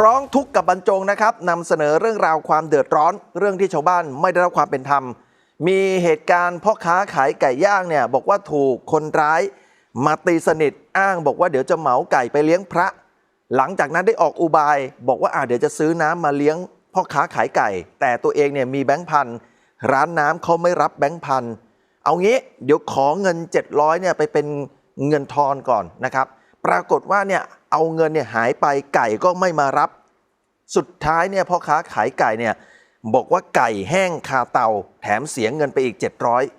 ร้องทุกข์กับบรรจงนะครับนำเสนอเรื่องราวความเดือดร้อน เรื่องที่ชาวบ้านไม่ได้รับความเป็นธรรม มีเหตุการณ์พ่อค้าขายไก่ย่างเนี่ยบอกว่าถูกคนร้าย มาตีสนิทอ้างบอกว่าเดี๋ยวจะเหมาไก่ไปเลี้ยงพระ หลังจากนั้นได้ออกอุบาย บอกว่าอ่าเดี๋ยวจะซื้อน้ำมาเลี้ยงพ่อค้าขายไก่ แต่ตัวเองเนี่ยมีแบงค์พันร้านน้ำเขาไม่รับแบงค์พันเอางี้เดี๋ยวขอเงิน 700เนี่ยไปเป็นเงินทอนก่อนนะครับ ปรากฏว่าเนี่ย เอาเงินเนี่ยหายไปไก่ก็ไม่มารับ สุดท้ายเนี่ยพ่อค้าขายไก่เนี่ยบอกว่าไก่แห้งคาเตาแถมเสียเงินไปอีก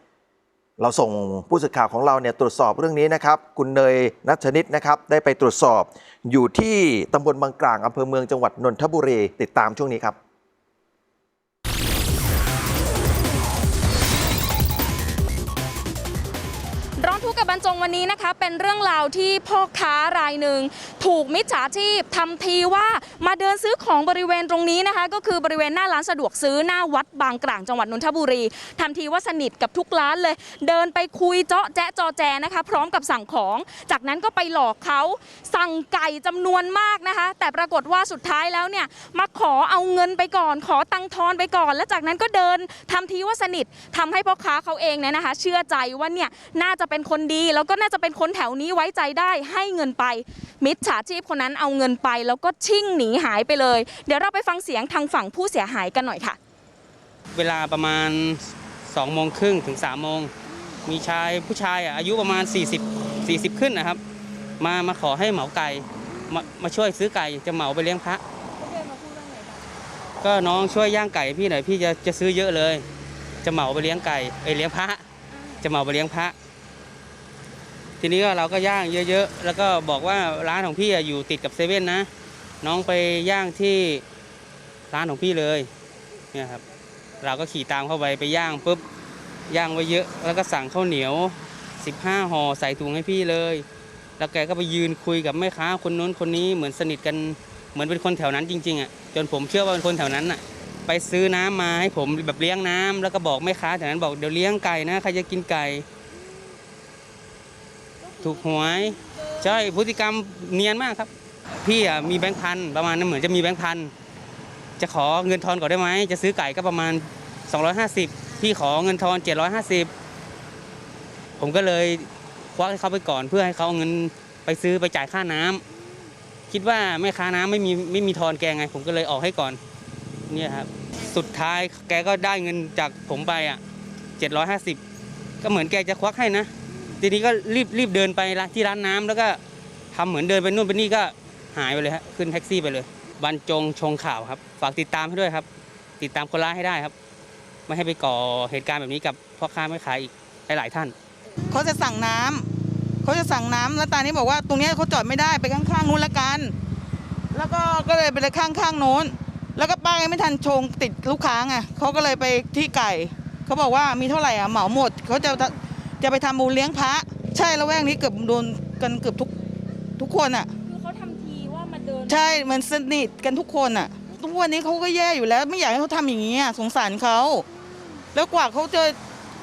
700 เราส่งผู้สื่อข่าวของเราเนี่ยตรวจสอบเรื่องนี้นะครับ คุณเนยนัชนิดนะครับ ได้ไปตรวจสอบอยู่ที่ตำบลบางกลางอำเภอเมืองจังหวัดนนทบุรีติดตามช่วงนี้ครับ ร้องทุกข์กับบรรจงวันนี้นะคะ เป็นเรื่องราวที่พ่อค้ารายหนึ่งถูกมิจฉาชีพทำทีว่ามาเดินซื้อของบริเวณตรงนี้นะคะ ก็คือบริเวณหน้าร้านสะดวกซื้อหน้าวัดบางกลางจังหวัดนนทบุรีทำทีว่าสนิทกับทุกร้านเลย เดินไปคุยเจาะแจ๊ะจอแจนะคะ พร้อมกับสั่งของ จากนั้นก็ไปหลอกเขาสั่งไก่จำนวนมากนะคะ แต่ปรากฏว่าสุดท้ายแล้วเนี่ยมาขอเอาเงินไปก่อน ขอตังทอนไปก่อน แล้วจากนั้นก็เดินทำทีว่าสนิททำให้พ่อค้าเขาเองเนี่ยนะคะ เชื่อใจว่าเนี่ยน่าจะเป็นคนดี แล้วก็น่าจะเป็นคนแถวนี้ไว้ใจได้ให้เงินไป มิจฉาชีพคนนั้นเอาเงินไป แล้วก็ชิ่งหนีหายไปเลย เดี๋ยวเราไปฟังเสียงทางฝั่งผู้เสียหายกันหน่อยค่ะ เวลาประมาณ2โมงครึ่งถึง3โมงมีชายผู้ชายอะอายุประมาณ 40 40 ขึ้นนะครับ มามาขอให้เหมาไก่มามาช่วยซื้อไก่จะเหมาไปเลี้ยงพระก็น้องช่วยย่างไก่พี่หน่อยพี่จะจะซื้อเยอะเลย จะเหมาไปเลี้ยงไก่เอยเลี้ยงพระ จะเหมาไปเลี้ยงพระ ทีนี้ก็เราก็ย่างเยอะๆ แล้วก็บอกว่าร้านของพี่อยู่ติดกับเซเว่นนะ น้องไปย่างที่ร้านของพี่เลยเนี่ยครับเราก็ขี่ตามเข้าไปไปย่างปุ๊บย่างไว้เยอะ แล้วก็สั่งข้าวเหนียว 15ห่อใส่ถุงให้พี่เลย แล้วแกก็ไปยืนคุยกับแม่ค้าคนนู้นคนนี้เหมือนสนิทกันเหมือนเป็นคนแถวนั้นจริงๆอะจนผมเชื่อว่าเป็นคนแถวนั้นอะไปซื้อน้ำมาให้ผมแบบเลี้ยงน้ำแล้วก็บอกแม่ค้าแถวนั้นบอกเดี๋ยวเลี้ยงไก่นะใครจะกินไก่ ถูกหวย ใช่พฤติกรรมเนียนมากครับ พี่อะมีแบงค์พันประมาณนั้นเหมือนจะมีแบงค์พันจะขอเงินทอนก่อนได้ไหมจะซื้อไก่ก็ประมาณ 250 พี่ขอเงินทอน 750 ผมก็เลยควักให้เขาไปก่อนเพื่อให้เขาเอาเงินไปซื้อไปจ่ายค่าน้ำคิดว่าแม่ค้าน้ำไม่มีไม่มีทอนแกไง ผมก็เลยออกให้ก่อนเนี่ยครับสุดท้ายแกก็ได้เงินจากผมไปอะ750 ก็เหมือนแกจะควักให้นะ ทีนี้ก็รีบรีบเดินไปที่ร้านน้ำแล้วก็ทำเหมือนเดินไปนู่นไปนี่ก็หายไปเลยฮะขึ้นแท็กซี่ไปเลยบรรจงชงข่าวครับ ฝากติดตามให้ด้วยครับ ติดตามคนร้ายให้ได้ครับ ไม่ให้ไปก่อเหตุการณ์แบบนี้กับพ่อค้าแม่ขายอีกหลายๆท่านเขาจะสั่งน้ำเขาจะสั่งน้ำแล้วตานี้บอกว่าตรงนี้เขาจอดไม่ได้ไปข้างๆนู้นละกัน แล้วก็ก็เลยไปข้างๆโน้น แล้วก็ป้ายังไม่ทันชงติดลูกค้าไงเขาก็เลยไปที่ไก่เขาบอกว่ามีเท่าไหร่อะเหมาหมดเขาจะ จะไปทำบุญเลี้ยงพระ ใช่แล้วแวกนี้เกือบโดนกันเกือบทุกทุกคนอะคือเขาทำทีว่ามาเดิน ใช่เหมือนสนิทกันทุกคนอะทุกวันนี้เขาก็แย่อยู่แล้ว ไม่อยากให้เขาทำอย่างนี้อะสงสารเขาแล้วกว่าเขาจะ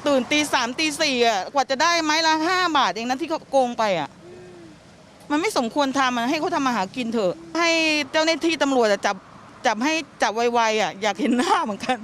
ตื่นตีสามตีสี่อะกว่าจะได้ไม้ละห้าบาทเองนะที่เขาโกงไปอะมันไม่สมควรทำอะให้เขาทำมาหากินเถอะ ให้เจ้าหน้าที่ตำรวจอะจับจับให้จับไวๆอะอยากเห็นหน้าเหมือนกัน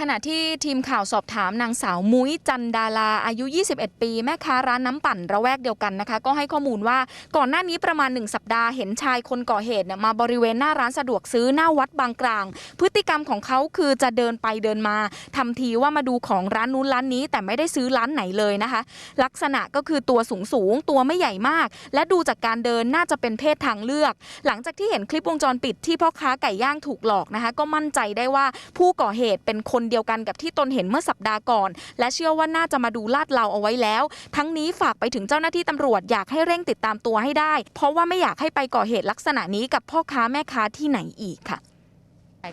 ขณะที่ทีมข่าวสอบถามนางสาวมุ้ยจันดาลาอายุ 21 ปี แม่ค้าร้านน้ำปั่นระแวกเดียวกันนะคะ ก็ให้ข้อมูลว่าก่อนหน้านี้ประมาณ 1 สัปดาห์เห็นชายคนก่อเหตุมาบริเวณหน้าร้านสะดวกซื้อหน้าวัดบางกลาง พฤติกรรมของเขาคือจะเดินไปเดินมาทำทีว่ามาดูของร้านนู้นร้านนี้ แต่ไม่ได้ซื้อร้านไหนเลยนะคะ ลักษณะก็คือตัวสูงสูงๆตัวไม่ใหญ่มาก และดูจากการเดินน่าจะเป็นเพศทางเลือก หลังจากที่เห็นคลิปวงจรปิดที่พ่อค้าไก่ย่างถูกหลอกนะคะ ก็มั่นใจได้ว่าผู้ก่อเหตุเป็นคนเดียวกันกับที่ตนเห็นเมื่อสัปดาห์ก่อน และเชื่อว่าน่าจะมาดูลาดเราเอาไว้แล้ว ทั้งนี้ฝากไปถึงเจ้าหน้าที่ตำรวจอยากให้เร่งติดตามตัวให้ได้ เพราะว่าไม่อยากให้ไปก่อเหตุลักษณะนี้กับพ่อค้าแม่ค้าที่ไหนอีกค่ะ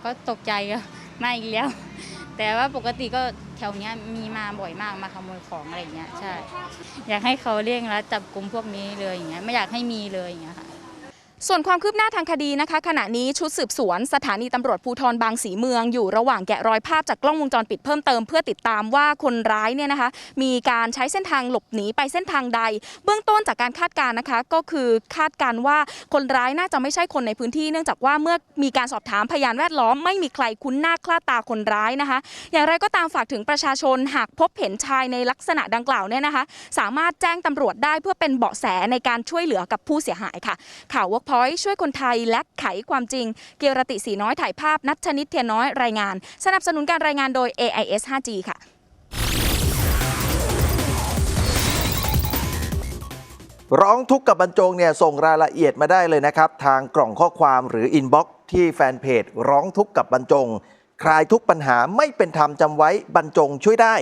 ก็ตกใจอะมาอีกแล้ว แต่ว่าปกติก็แถวเนี้ยมีมาบ่อยมากมาขโมยของอะไรอย่างเงี้ยใช่ อยากให้เขาเร่งรัดจับกลุ่มพวกนี้เลยอย่างเงี้ยไม่อยากให้มีเลยอย่างเงี้ยค่ะ ส่วนความคืบหน้าทางคดีนะคะ ขณะนี้ชุดสืบสวน สถานีตำรวจภูธรบางสีเมืองอยู่ระหว่างแกะรอยภาพจากกล้องวงจรปิดเพิ่มเติมเพื่อติดตามว่าคนร้ายเนี่ยนะคะ มีการใช้เส้นทางหลบหนีไปเส้นทางใด เบื้องต้นจากการคาดการณ์นะคะ ก็คือคาดการณ์ว่าคนร้ายน่าจะไม่ใช่คนในพื้นที่ เนื่องจากว่าเมื่อมีการสอบถามพยานแวดล้อมไม่มีใครคุ้นหน้าคล้าตาคนร้ายนะคะ อย่างไรก็ตามฝากถึงประชาชนหากพบเห็นชายในลักษณะดังกล่าวเนี่ยนะคะ สามารถแจ้งตำรวจได้เพื่อเป็นเบาะแสในการช่วยเหลือกับผู้เสียหายค่ะข่าว Point ช่วยคนไทยและไขความจริง เกียรติสีน้อยถ่ายภาพนัทชนิดเทียนน้อยรายงาน สนับสนุนการรายงานโดย AIS 5G ค่ะร้องทุกข์กับบรรจงเนี่ยส่งรายละเอียดมาได้เลยนะครับ ทางกล่องข้อความหรืออินบ็อกซ์ที่แฟนเพจร้องทุกข์กับบรรจง คลายทุกปัญหาไม่เป็นธรรมจำไว้บรรจงช่วยได้